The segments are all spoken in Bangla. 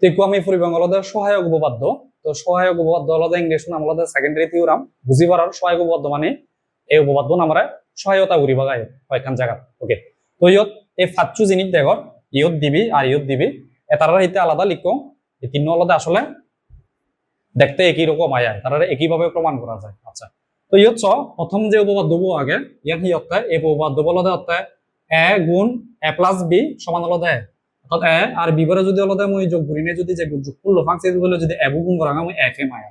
তেকু আমি ফুরিবাং হলদে সহায়ক উপপাদ্য। তো সহায়ক উপপাদ্য হলদে ইংলিশ নাম হলদে সেকেন্ডারি থিওরাম বুঝি সহায়ক উপপাদ্য মানে এই উপপাদ্য আমরা সহায়তা করি বাগাই কয়েকখান জায়গা ওকে তো ইয়ত এই জিনিস ইয়ত দিবি আর ইয়ত দিবি হিতে আলাদা লিখো, এই তিন আলাদা আসলে দেখতে একই রকম আয় তারা একইভাবে প্রমাণ করা যায়। আচ্ছা। তো ইয়ত চ, প্রথম যে উপপাদ্য আগে, ইয়ান হি অর্থে এই উপপাদ্য বলতে অর্থে এ গুণ এ প্লাস বি সমান হলো দে অর্থাৎ এ। আর বি বরে যদি হলো দে মই যোগ করি নে, যদি যে যোগ করল ফাংশন বলে যদি এবু গুণ করা মই এফ এ মায়া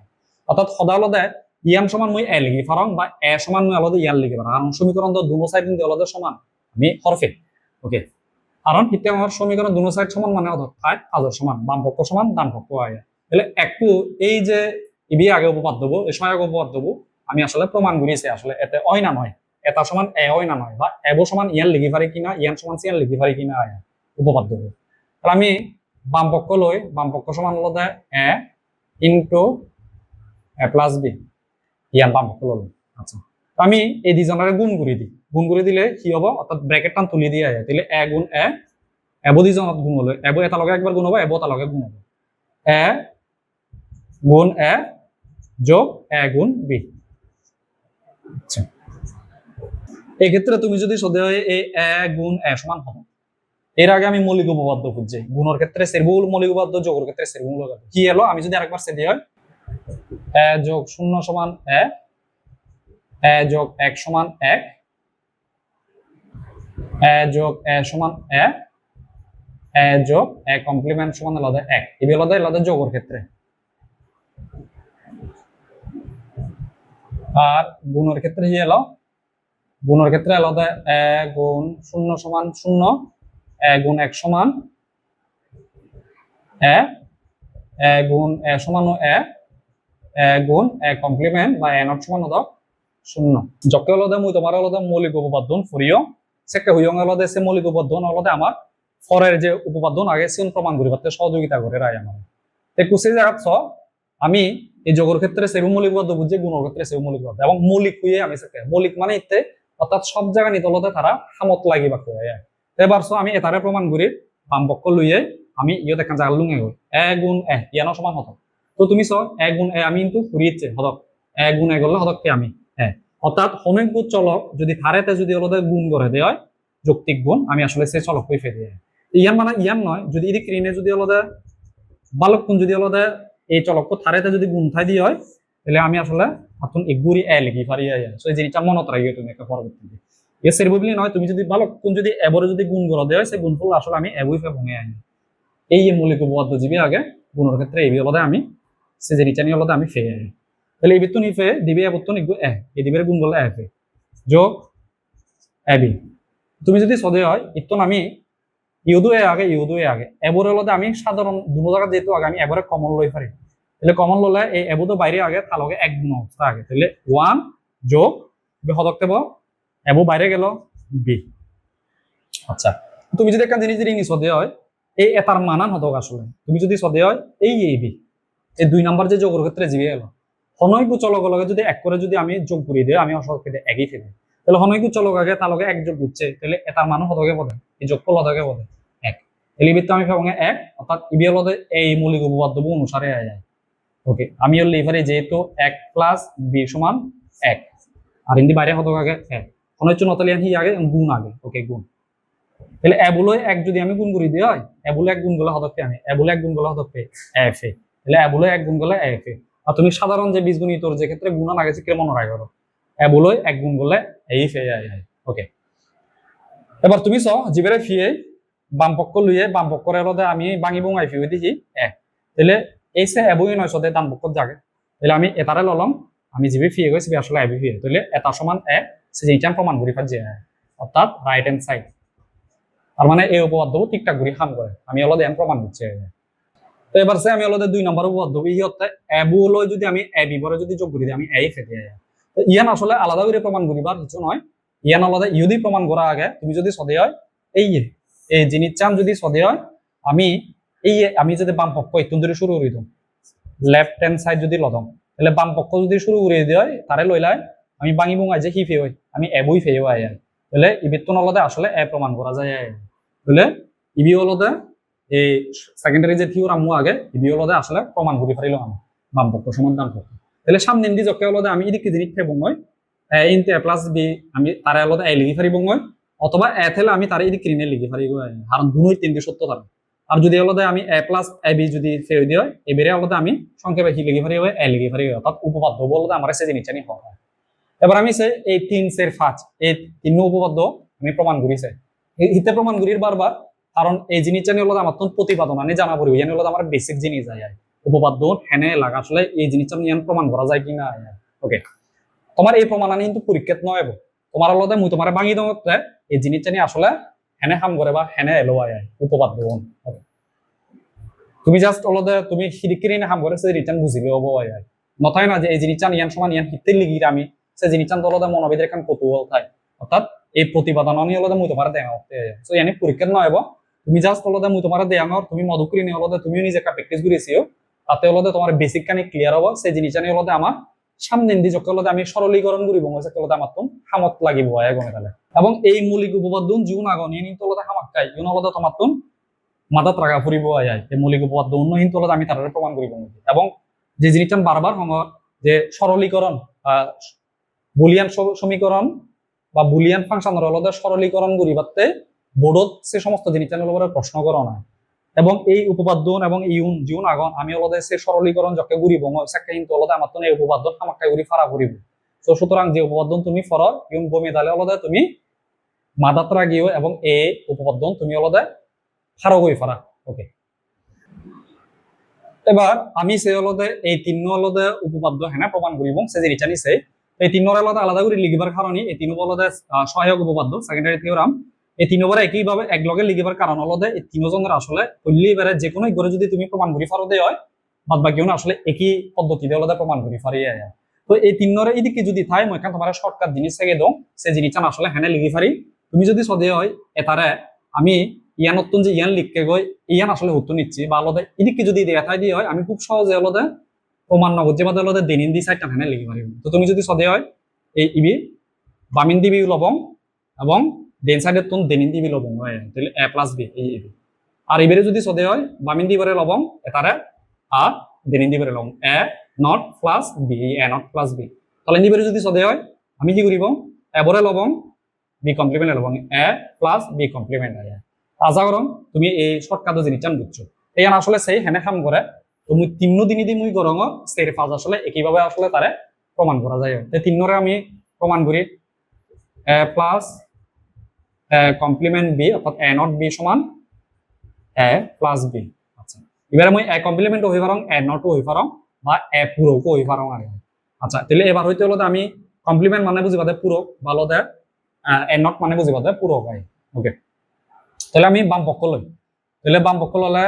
অর্থাৎ সদা হলো দে ইয়ান সমান মই এ লিখি পারং বা এ সমান মই আলাদা ইয়ান লিখি পারং কারণ সমীকরণ তো দুনো সাইড কিন্তু আলাদা সমান, আমি হরফে ওকে কারণ হিতে আমার সমীকরণ দুনো সাইড সমান মানে অর্থাৎ ফাইভ আদর সমান, বাম পক্ষ সমান, ডান পক্ষ আয় তাহলে একটু এই যে ইবি আগে উপপাদ্য দেবো, এই সহায়ক উপপাদ্য দেবো, আমি আসলে প্রমাণ করিয়েছি আসলে এতে অয় না নয় এটা সমান এ হয় না নয় বা এবো সমান ইয়ান লিখি পারি কিনা ইয়ান সমান সিয়ান লিখি পারি কিনা আয় উপপাদ্য দেবো। আমি বাম পক্ষ লই বাম পক্ষ সমান হলো দে A into A plus B ইয়ান বাম পক্ষ ললো। আচ্ছা। তো আমি এই দুজনের গুণ করে দিই গুণ করে দিলে কি হব? অর্থাৎ ব্র্যাকেট টান তুলি দিয়ে আয় তাহলে এ গুণ এ, এবো দুজনত গুণ হলো, এবো এটা লগে একবার গুণ হব, এবো এটা লগে গুণ হব। এ গুণ এ যোগ এ গুণ বি। আচ্ছা। এই ক্ষেত্রে তুমি যদি সদে এ গুণ এ সমান হবে এর আগে আমি মৌলিক উপপাদ্য খুঁজছি। গুণের ক্ষেত্রে সেরবুল মৌলিক উপপাদ্য, যোগের ক্ষেত্রে সেরবুল কি এলো? আমি যদি আরেকবার সেদি হয়? এ যোগ শূন্য সমান এ এ যোগ এক সমান এক, এ যোগ এ সমান এ এ যোগ এ কমপ্লিমেন্ট সমান আলাদা এক। এগুলো আলাদা আলাদা যোগের ক্ষেত্রে। আর গুণের ক্ষেত্রে কি এলো? গুণের ক্ষেত্রে আলাদা এ গুণ শূন্য সমান শূন্য গুণ এক সমান গুণ এ সমান গুণ এ কমপ্লিমেন্ট বা এ নট সমান শূন্য। যকে আলাদা মুই তোমার আলাদা মৌলিক উপপাদ্য ফুরিও সেকে হুইয়ং আলাদা সে মৌলিক উপপাদ্য আলাদা আমার ফরের যে উপপাদ্য আগে সিন প্রমাণ করি পারতে সহযোগিতা করে রায় আমার কুসে জায়গা ছ আমি এই যোগের ক্ষেত্রে সেবু মৌলিক উপপাদ্য বুঝছি গুণের ক্ষেত্রে সেবু মৌলিক এবং মৌলিক আমি সেকে মৌলিক মানে ইতে অর্থাৎ সব জায়গা নিতলতে তারা হামত লাগিবা এবার আমি এটারে প্রমাণ করি বাম পক্ষ লইয়ে আমি ইয়ে দেখা জায়গা লুঙে গই এ গুণ এ ইয়ানো সমান হতো তো তুমি চ, এ গুণ এ, আমি কিন্তু ফুরিয়েছে হদক এ গুণ এ গলে হদককে আমি হ্যাঁ অর্থাৎ অনেকগুণ চলক যদি থারেতে যদি অলদে গুণ করে দেয় যৌক্তিক গুণ, আমি আসলে সে চলক কই ফেলে ইয়ান মানে ইয়ান নয় যদি এদিক ঋণে যদি অলদে বালক গুণ যদি অলদে এই চলক থারেতে যদি গুণ থাই দিয়ে, হয় তাহলে আমি আসলে এখন এগুরি এ লিখি পারি সো এই জিনিসটা মনত রাখিও তুমি একটা পরবর্তীতে এ বলি নয়, তুমি যদি ভালো, কোন যদি এবারে যদি গুণ করে দেয় সেই গুণফল আসলে আমি এবই ফে ভঙে আনি। এই যে মৌলিক উপপাদ্য জীবী আগে, গুণের ক্ষেত্রে এই অলদে আমি, সে জিনিসটা নিয়ে অলদে আমি ফে আনি। তাহলে এই বিত্তু নিফে দিবি এবত্তু নিগু এ, এই দিবের গুণ করলে এফে যোগ এবি তুমি যদি সদে হয় ইত্তন আমি, ইউদু এ আগে, ইউদু এ আগে। এবারে অলদে আমি সাধারণ দুটো জায়গা যেহেতু আগে, আমি এবারে কমন লই পারি তাহলে কমন ললে এই এবুতো বাইরে আগে, তার লগে এক গুণ অবস্থা আগে। তাহলে ওয়ান যোগ হদকতে এবো বাইরে গেল বি। আচ্ছা তুমি যদি একটা জিনিস যদি ইংলিশ সদে হয় এই এটার মানান হতক আসলে। তুমি যদি সদে হয়, এই এই বি। এই দুই নাম্বার যে যোগের ক্ষেত্রে জিবে এলো হনৈকু চলক লগে যদি এক করে যদি আমি যোগ করি দিই আমি অসল কেটে একই ফেলে। তাহলে হনৈকু চলক আগে তার লগে এক যোগ বুঝছে তাহলে এটার মানও হতকে বলে এই যোগফল হতকে বলে এক। তাহলে বিত্ত আমি ভাবো এক অর্থাৎ ইবি হলতে এই মৌলিক উপপাদ্য অনুসারে আয় যায় ওকে আমি হল লিভারে যেহেতু এক প্লাস বি সমান এক। আর হিন্দি বাইরে হতো আগে এক। কোনো হচ্ছে নতালিয়ান হি আগে গুণ আগে ওকে গুণ। তাহলে এবুলো এক যদি আমি গুণ করি দিই হয়? এবুলো এক গুণ গলে হতকে আমি, এবুলো এক গুণ গলে হতকে এফ এ। তাহলে এবুলো এক গুণ গলে এফ এ। আর তুমি সাধারণ যে বীজগণিতর যে ক্ষেত্রে গুণা লাগেছে কে মনে রাখো এবুলো এক গুণ গলে এই ফে ওকে এবার তুমি চ জিবেরে ফিয়ে বাম পক্ষ লুইয়ে বাম পক্ষরে হলতে আমি বাঙি বঙাই ফিয়ে দিছি এ। তাহলে এই সে এবই নয় সদে ডান পক্ষ জাগে তাহলে আমি এটারে ললম, আমি জিবি ফিয়ে গেছি আসলে এবি ফিয়ে তাহলে এটা সমান এ সে যেটা প্রমাণ করি ফাজ অর্থাৎ রাইট হ্যান্ড সাইড তার মানে এই উপপাদ্য ঠিকঠাক করে হাম করে। আমি অলদে এন প্রমাণ করছি তো এবার সে আমি অলদে দুই নম্বর উপপাদ্য ই হতে এবু লয় যদি আমি এ বিবরে যদি যোগ করি দিই, আমি এই ফেটে তো ইয়ান আসলে আলাদা করে প্রমাণ করিবার কিছু নয় ইয়ান আলাদা ইউদি প্রমাণ করা আগে। তুমি যদি সদে হয়, এই এই জিনিস চান যদি সদে হয়, আমি এই আমি যদি বাম পক্ষ একটু ধরে শুরু করি লেফট হ্যান্ড সাইড যদি লদম তাহলে বাম পক্ষ যদি শুরু করে দিয়ে হয় তারে লইলাই আমি বাঙি বুঙাই যে হি ফে হয় আমি এবই ফেও আই। তাহলে ইবিত্তন অলদে আসলে এ প্রমাণ করা যায় তাহলে ইবি অলদে এই সেকেন্ডারি যে থিওরাম মু আগে ইবি হলদে আসলে প্রমাণ করি পারিল আমি। বাম পক্ষ, সমান ডান পক্ষ। তাহলে সামনে দি জকে হলদে আমি ইদিকে জিনিস খেয়ে বঙ্গয় ইনতে এ প্লাস বি, আমি তারে হলদে এ লিখি পারি বঙ্গয় অথবা এ থেলে আমি তারে ইদিকে ঋণে লিখি পারি কারণ দুই তিনটি সত্য থাকে আর যদি হলদে আমি এ প্লাস এ বি যদি ফেরত দিয়ে হয় এবারে হলদে আমি সংক্ষেপে কি লিখি পারি হয় এ লিখি হয় অর্থাৎ উপপাদ্য বলতে আমার সে জিনিসটা নিয়ে হয় এবার আমি সে এই তিন সের পাঁচ এই তিন উপপাদ্য আমি প্রমাণ করিছে হিতে প্রমাণ করির বারবার, কারণ এই জিনিসটা নিয়ে হলো আমার তো প্রতিপাদন, আমি জানা পড়ি জানি হলো আমার বেসিক জিনিস যায় উপপাদ্য হেনে লাগা, আসলে এই জিনিসটা নিয়ে প্রমাণ করা যায় কিনা ওকে তোমার এই প্রমাণ আনি কিন্তু পরীক্ষাত নয় তোমার হলো মুই তোমার ভাঙি দমতে এই জিনিসটা নিয়ে আসলে হেনে কাম করে বা হেনে এলো আয় উপপাদ্য okay. তুমি জাস্ট অলদে তুমি সিরিকিরি না কাম করে সে রিটার্ন বুঝিলে হব আয় নথায় না যে এই জিনিসটা নিয়ান সমান ইয়ান হিতে লিগি আমি সে জিনিসটা অলদে মনোবিদের কান কৌতূহল থাই অর্থাৎ এই প্রতিপাদন আনি অলদে মুই তোমার দেয়া সো ইয়ানি পরীক্ষাত নয় তুমি জাস্ট অলদে মুই তোমার দেয়া তুমি মধুকরি নি অলদে তুমিও নিজে একটা প্র্যাকটিস করেছিও তাতে অলদে তোমার বেসিক কানি ক্লিয়ার হব, সেই জিনিসটা নিয়ে অলদে আমার সামনে দি যখন আমি সরলীকরণ করিব মজা অলদে আমার তো হামত লাগিব, আয় গমে তাহলে এবং এই মৌলিক উপপাদ্য জীবন আগন ইনি তো অলদে হামাক খাই ইউন অলদে তোমার তো মাথাত রাখা ফুরিব, আয় এই মৌলিক উপপাদ্য উন্নয়ন অলদে আমি তার প্রমাণ করিব এবং যে জিনিসটা বারবার সময় যে সরলীকরণ বুলিয়ান সমীকরণ বা বুলিয়ান ফাংশনের অলদে সরলীকরণ করিবাতে বোর্ডত সে সমস্ত জিনিস প্রশ্ন করা নাই। এবং এই উপপাদ্য এবং ইউন জিউন আগন আমি অলদে সে সরলীকরণ যকে ঘুরিব সাক্ষা কিন্তু অলদে আমার তো এই উপপাদ্য আমাকে ঘুরি ফারা ঘুরিব তো সুতরাং যে উপপাদ্য তুমি ফর ইউন গমে দালে অলদে তুমি মাদাত্রা গিয়েও এবং এই উপপাদ্য তুমি অলদে ফারো গই ফারা ওকে। এবার আমি সে অলদে এই তিন অলদে উপপাদ্য হ্যাঁ প্রমাণ করিব, সে যে রিটার্নি সে এই তিন আলাদা আলাদা করে লিখিবার কারণে এই তিন অলদে সহায়ক উপপাদ্য সেকেন্ডারি থিওরাম এই তিন তিনবার একইভাবে এক লগে লিখিবার কারণ হলো এই তিনজনের আসলে হইলে এবারে যে কোনো করে যদি তুমি প্রমাণ করি ফারো দেয় হয় বাদ বাকি আসলে একই পদ্ধতিতে হলো প্রমাণ করি ফারি তো এই তিন তিনরে এদিকে যদি থাই, মই এখান তোমার শর্টকাট জিনিস থেকে দো সে জিনিসটা আসলে হ্যানে লিখি পারি তুমি যদি সদে হয় এটারে আমি ইয়ান নতুন যে ইয়ান লিখকে গই ইয়ান আসলে হতো নিচ্ছি, বা আলাদা এদিকে যদি দেখাই দিয়ে হয়, আমি খুব সহজে আলাদা প্রমাণ নগদ যে বাদে আলাদা দেনিন দি সাইডটা হ্যানে লিখি পারি। তো তুমি যদি সদে হয়, এই ইবি বামিন দিবি লবং এবং দেন সাইডের তুন দেনিন দিবি লবং হয়, তাহলে এ প্লাস বি, এই ইবি আর এবারে যদি সদে হয়, বামিন দিবারে লবং এটারে আর দেনিন দিবারে লবং, A not plus B A not plus B. তাহলে নিবারে যদি সদে হয়, আমি কি করিব? এবরে লবং, বি কমপ্লিমেন্ট লবং, এ প্লাস বি কমপ্লিমেন্ট আয়। আশা করম তুমি এই শর্টকাটে জিনিসটা বুঝছ। এই আসলে সেই হেনে কাম করে তো মুই তিন্ন দিনই দি মুই গরং সেই ফাজ আসলে একইভাবে আসলে তারে প্রমাণ করা যায় তিনরে আমি প্রমাণ করি এ প্লাস কমপ্লিমেন্ট বি অর্থাৎ এ নট বি সমান এ প্লাস বি আচ্ছা এবারে মই এ কমপ্লিমেন্ট হই পারং এ নট হই পারং বা এ পূরক হই পারং আর আচ্ছা তাহলে এবার হইতে হলো আমি কমপ্লিমেন্ট মানে বুঝি বাদে পূরক ভালো দে এ নট মানে বুঝি বাদে পূরক হয় ওকে তাহলে আমি বাম পক্ষ লই তাহলে বাম পক্ষ ললে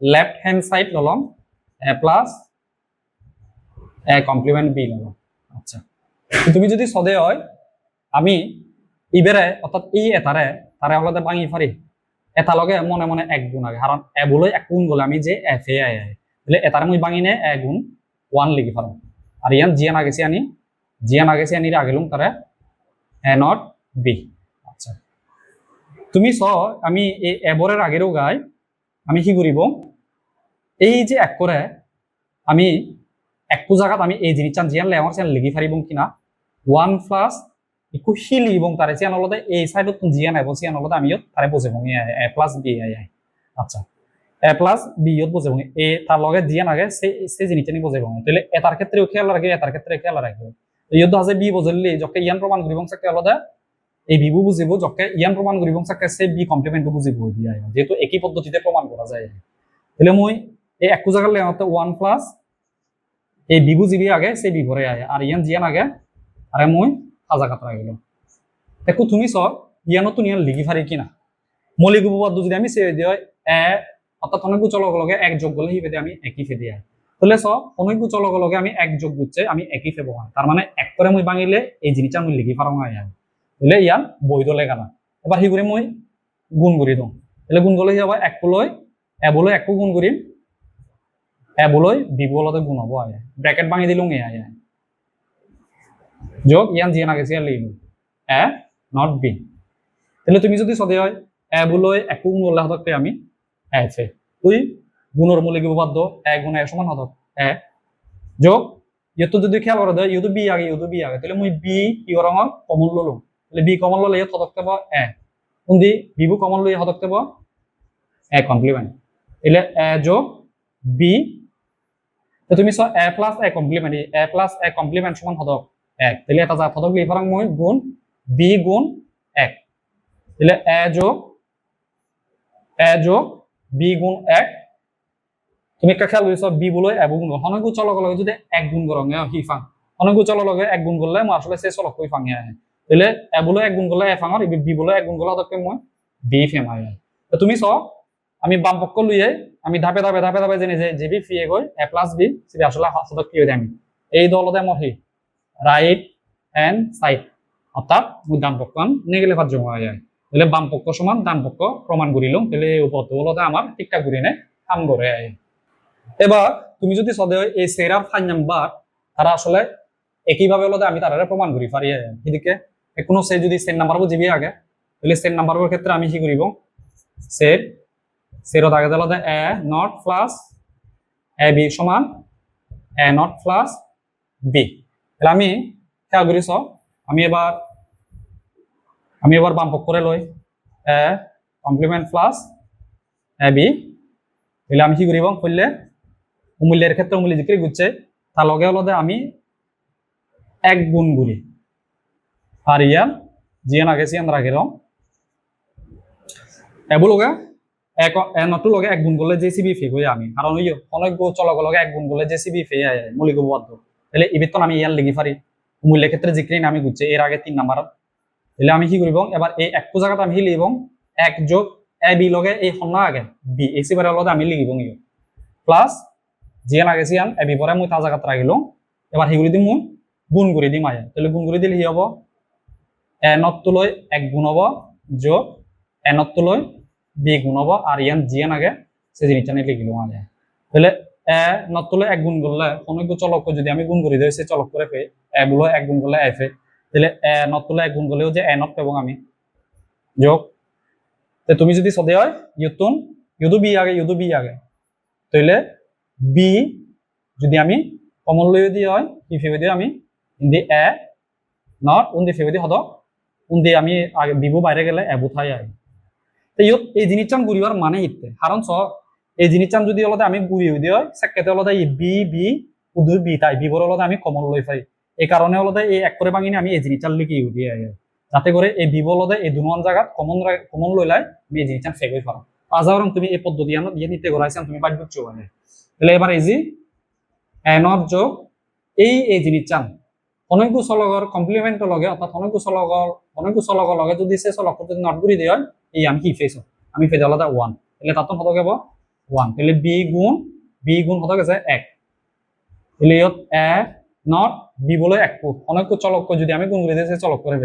left hand side ললম A plus A complement B ললম। আচ্ছা। তুমি যদি সদে হয়, আমি ইবেরে অর্থাৎ ই এটারে তারে হলতে ভাঙি ফারি এটা লগে মনে মনে এক গুণ আগে কারণ এ বলে এক গুণ গলে আমি যে এফ এ আই আই তাহলে এটারে মই ভাঙি নে এ গুণ ওয়ান লিখি পারো আর ইয়ান জিয়ান আগেছি আনি জিয়ান আগেছি আনি আগেলুম তারে এ নট বি আচ্ছা। তুমি চ আমি এই এবরের আগেরও গাই আমি কি করিব এই যে এক করে আমি একটু জায়গাত আমি এই জিনিসটা জিয়ান লেওয়ার চেন লিখি পারিব কিনা? ওয়ান প্লাস একটু হিলি এবং তারে চেন অলতে এই সাইডত জিয়ান আইব চিয়ান অলতে আমি তারে বুঝে ভঙি এ প্লাস বি আই আই আচ্ছা। এ প্লাস বি ইয়ত বুঝে ভঙি এ তার লগে জিয়ান আগে সে সে জিনিসটা নি বুঝে ভঙি তাহলে এটার ক্ষেত্রেও খেয়াল রাখে এটার ক্ষেত্রে খেয়াল রাখবে ইয়ত আছে বি বুঝলি যকে ইয়ান প্রমাণ করিব চাকে অলতে এই বিবু বুঝিব যকে ইয়ান প্রমাণ করিব চাকে সে বি কমপ্লিমেন্ট বুঝিব যেহেতু একই পদ্ধতিতে প্রমাণ করা যায়। তাহলে মই এই একটু জায়গার লেওয়াতে ওয়ান প্লাস এই বিবু জিবি আগে সে বি ভরে আয় আর ইয়ান জিয়ান আগে আরে মই সাজা কাতরা গেল দেখো তুমি চ ইয়ানো তো ইয়ান লিখি ফারি কিনা। মৌলিক উপপাদ্য যদি আমি চেয়ে দিই এ অর্থাৎ অনেক গুচ্ছ লগে এক যোগ গলে হিপেদে আমি একই ফেদে আয় তাহলে চ অনেক গুচ্ছ লগে আমি এক যোগ গুচ্ছে আমি একই ফেব হয়। তার মানে এক করে মই ভাঙিলে এই জিনিসটা আমি লিখি ফারাং আয় বলে ইয়ান বৈধ লেখা না এবার সেই করে মই গুণ কৰি দিওঁ। তাহলে গুণ গলে যাব এক লৈ এবলৈ একো গুণ কৰিম। এবলৈ বিবলতে গুণ হব আয় ব্রেকেট ভাঙি দিলুং এ, আয় যোগ, ইয়ান, জিয়ান, আগে, জিয়ান লিখলো এ নট বি তাহলে তুমি যদি সদে হয় এ বলৈ একো গুণ উল্লাহ থাকতে আমি এ তুই গুণের মৌলিক উপপাদ্য এ গুণ, এ, সমান হতো এ যোগ ইয়তো যদি খেয়াল করে দেয় ইয়তো বি আগে ইয়তো বি আগে। তাহলে মুই বি ইয়র আমার কমন ললো তাহলে বি কমন ললে ইয়ে হতক দেব এ কোনদি? বিবু কমন লই হতক দেব এ কমপ্লিমেন্ট তাহলে এ যোগ, বি তো তুমি চোৱা, A plus A complement A plus A complement সমান হতক এক। তাহলে এটা জাত হতক লিখাং মই গুণ বি গুণ এক। তাহলে এ যোগ এ যোগ বি গুণ এক। তুমি একটা খেয়াল কৰিছ, বি বলৈ এ গুণ গল। হনগু চলক লগে যদি এক গুণ কৰং সি ফাং। হনগু চলক লগে এক গুণ করলে মই আসলে সে চলক কই ফাঙে আহে। তাহলে এ বলৈ এক গুণ করলে এ ফাঙৰ বি বলৈ এক গুণ হতকে মই বি ফেম আহে। তো তুমি চ আমি বাম পক্ষ লুয়ে আমি ধাপে ধাপে ধাপে ধাপে জেনে যে জিবি ফিয়ে গৈ, এ প্লাস বি সিবি আসলে হাতত কি হৈ আমি। এই দলতে মই সি রাইট হ্যান্ড সাইড অর্থাৎ ডান পক্ষখন নেগেলে ভাত জমা হয়ে যায়। তাহলে বাম পক্ষ সমান, ডান পক্ষ প্রমাণ করিলাম তাহলে এই উপপাদ্য বলতে আমার ঠিকঠাক করি নে কাম করে আয় এবার তুমি যদি সদে এই সেরার ফাইন নাম্বার তারা আসলে একইভাবে হলো আমি তারা প্রমাণ করি পারি এদিকে কোনো সে যদি সেন নাম্বার বুঝিবি আগে তাহলে সেন নাম্বারের ক্ষেত্রে আমি কি করিব সেট সেরত আগে দিল A not plus A B সমান এ নট প্লাস বি তাহলে আমি খেয়াল করিস, আমি এবার আমি এবার বাম পক্ষরে লই। A complement plus A B. তাহলে আমি কি করিব করলে অমূল্যের ক্ষেত্রে অমূল্য জিক্রি গুচ্ছে তার লগে হলো আমি এক গুণ করি। আর ইয়ার, জিয়ান আগে সিয়ান রাখি রং এবুলগা এক নটু লগে এক গুণ করলে জেসিবি ফে হয়ে আমি? কারণ ওই অনেক গো চলক লগে এক গুণ করলে জেসিবি ফে আয় মৌলিক উপপাদ্য। তাহলে এই বেতন আমি ইয়ার লিখি পারি। মূল্যের ক্ষেত্রে জিক্রি আমি গুচ্ছে, এর আগে তিন নাম্বার তাহলে আমি কি করিব? এবার এই একটু জায়গাটা আমি লিখিব? এক যোগ এ বি লগে এই সন্না আগে, বি। এসি বারে লগে আমি লিখিব ইয়ে প্লাস জিয়ান আগে জিয়ান এ বি পরে মই তা জায়গাত রাখিলো এবার সেইগুলি দিম মই গুণ করে দিম আয়। তাহলে গুণ করে দিলে কি হব? এ নটটো লৈ এক গুণ হব, যোগ এ নটটো লৈ বি গুণ হব আর ইয়ান জিয়ান আগে সে জিনিসটা নিয়ে লিখিলো আগে। তাহলে এ নটটো লৈ এক গুণ করলে অনেক চলক যদি আমি গুণ করে দিই সে চলক করে পে এ গুলো এক গুণ করলে এফ এ তাহলে এ নটটো লৈ এক গুণ করলেও যে এ নট পাবো আমি। যোগ তো তুমি যদি সদে হয় ইউতুন ইউদু বি আগে ইউদু বি আগে। তাহলে বি যদি আমি কমন লই দিয়ে হয়, কি ফেবে দিয়ে আমি ইন্দি এ, নট, উন্দি ফেবে দিয়ে হদ উন্দি আমি আগে, বিবু বাইরে গেলে এবু থাই তো ইয়ত এই জিনিসটান ঘুরিবার মানে ইতে কারণ চ এই জিনিসটান যদি অলতে আমি ঘুরি দিয়ে হয় সেকেতে অলতে বি বি উদু বি, তাই বিবর অলতে আমি কমন লই পাই। এই কারণে অলতে এই এক করে ভাঙিনি আমি এই জিনিসটান লিখি ইউ দিয়ে যাতে করে এই বিব অলতে এই দুনুয়ান জায়গাত কমন কমন লই লাই, আমি এই জিনিসটান ফেগই পারো আজারং তুমি এই পদ্ধতি আনো দিয়ে নিতে গড়াইছেন তুমি বাদ বুঝছ মানে তাহলে এবার এই যে এনর যোগ, এই এই জিনিস চান অনেকগু চলগর কমপ্লিমেন্টের লগে অর্থাৎ অনেকগু চলগর অনেকগু চলগর লগে যদি সে চলক যদি নট গুড়ি দিয়ে এই আমি কি ফেস আমি ফেজ আলাদা ওয়ান তাহলে তাত হত গেব ওয়ান তাহলে বি গুণ বি গুণ হত গেছে? এক। তাহলে ইয়ত এ নট বি বলে এক। অনেকগু চলক যদি আমি গুণ করে দিয়ে চলক করে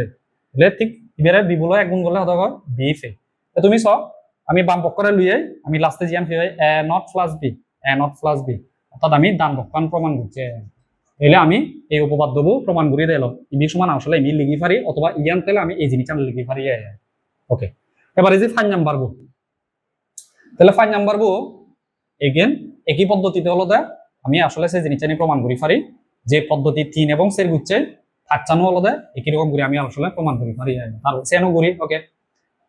তাহলে ঠিক এবারে বি বলে এক গুণ করলে হত গেল বি ফে তুমি চ আমি বাম পক্ষরে লুয়ে, আমি লাস্টে জিয়ান ফে A not plus B A not plus B অর্থাৎ আমি ডান পক্ষান প্রমাণ করছি তাহলে আমি এই উপপাদ্যবু প্রমাণ করে দিলাম ইবি সমান আসলে আমি লিখি পারি অথবা ইয়ান তাহলে আমি এই জিনিসটা লিখি পারি ওকে এবার এই যে ফাইন নাম্বার বু। তাহলে ফাইন নাম্বার বু এগেন একই পদ্ধতিতে হলো দে, আমি আসলে সেই জিনিসটা নিয়ে প্রমাণ করি পারি যে পদ্ধতি তিন এবং সের গুচ্ছে থাকছানো হলো দে, একই রকম করে আমি আসলে প্রমাণ করি পারি আর সেনো করি ওকে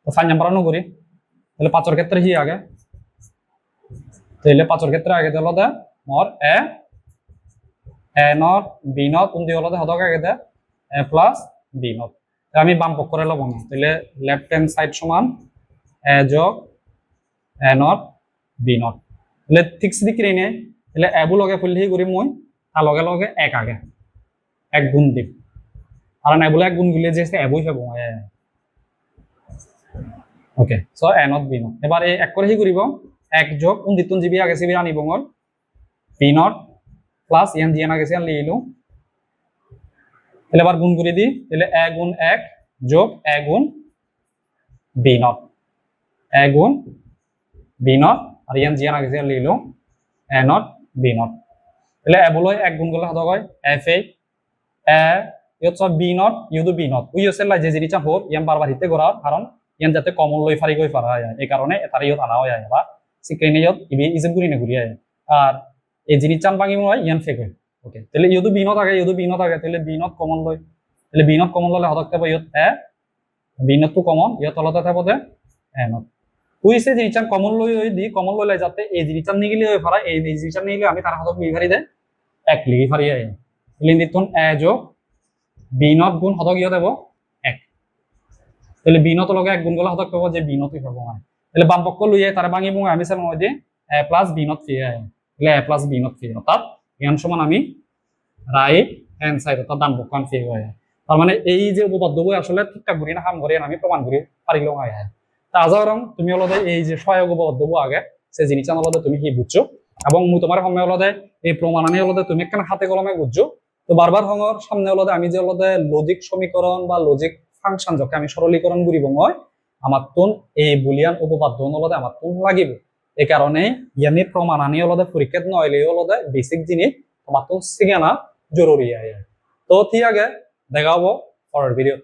তো ফাইন নাম্বারও করি তাহলে পাঁচের ক্ষেত্রে কি আগে? তাহলে পাঁচের ক্ষেত্রে আগে দিল দে, মর A A not B not কোন দিয়ে হলো দে হদক আগে দে, এ প্লাস বি নট আমি বাম পক্ষরে লব না তাহলে লেফট হ্যান্ড সাইড সমান এ যোগ এ নট বি নট তাহলে ঠিক সিদি কিনে নে তাহলে এবু লগে ফুলি করি মই তার লগে লগে এক আগে, এক গুণ দিম। কারণ এবুলে এক গুণ গুলে যে এবুই পাব okay so A. Not B not এবার এক করে কি করিব এক যোগ কোন দিতুন জিবি আগে সিবি আনিব মই পি নট প্লাস ইয়ান জিয়ান আগে সিয়ান লিলো তাহলে এবার গুণ করে দিই। তাহলে এ গুণ এক যোগ এ গুণ বি নট। এ গুণ বি নট। আর ইয়ান জিয়ান আগে সিয়ান লিলো এ নট, বি নট। তাহলে এ বলো এক গুণ করলে হতো হয়? F A. এ ইয়ত সব বি নট ইউদু বি নট। উই হচ্ছে যে জিনিসটা হোক ইয়ান বারবার হিতে করার কারণ ইয়ান যাতে কমন লই ফারি গই পারা যায় এই কারণে তার ইয়ত আনা হয় বা স্ক্রিনে ইবি ইজেম গুরি না ঘুরি আয় আর এই জিনিস চান ভাঙি মই ইয়ান ফেক হয়। ওকে তাহলে ইয়তো বি নত থাকে ইয়তো বি নত থাকে তাহলে বি নত কমন লয়। তাহলে বি নত কমন ললে হতক থাকব ইয়ত এ, বি নতটো কমন ইয়ত তলতে থাকব দে এ কুইছে জিনিস কমন লই ওই দি কমন লইলে যাতে এই জিনিস নিগিলে হয় ফারা এই এই নিগিলে আমি তার হতক ফারি দে, এক লিখি ফারি আয় তাহলে দিতুন এ যোগ বি নত গুণ হতক ইয় দেব এক। তাহলে বি নত লগে এক গুণ গলে হতক পাব যে বি নতই পাব মানে। তাহলে বাম পক্ষ লইয়ে তার ভাঙি বুঙে আমি চালাম যে এ প্লাস বি নট ফি তাহলে এ প্লাস বি নট ফি অর্থাৎ ইয়ান সমান আমি রাইট হ্যান্ড সাইড অর্থাৎ ডান পক্ষ ফি হয়। তার মানে এই যে উপপাদ্যবোৰ আসলে ঠিকঠাক ঘুরি না কাম করে আমি প্রমাণ করি পারিলেও হয়। তা আজারং তুমি অলদে এই যে সহায়ক উপপাদ্যবোৰ আগে সে জিনিস অলদে তুমি কি বুঝছ এবং মই তোমার সময় অলদে এই প্রমাণ আনি অলদে তুমি কেন হাতে কলমে বুঝছ তো বারবার হঙর সামনে অলদে আমি যে অলদে লজিক সমীকরণ বা লজিক ফাংশন যকে আমি সরলীকরণ করিব মই আমার তোন এই বুলিয়ান উপপাদ্য অলদে আমার তোন লাগিব। এই কারণে ইয়ানি প্রমাণ আনি অলদে পরীক্ষা নইলেও অলদে বেসিক জিনিস তোমার তো শিখানা জরুরি আয় তো ঠিক আগে দেখাবো পরের ভিডিও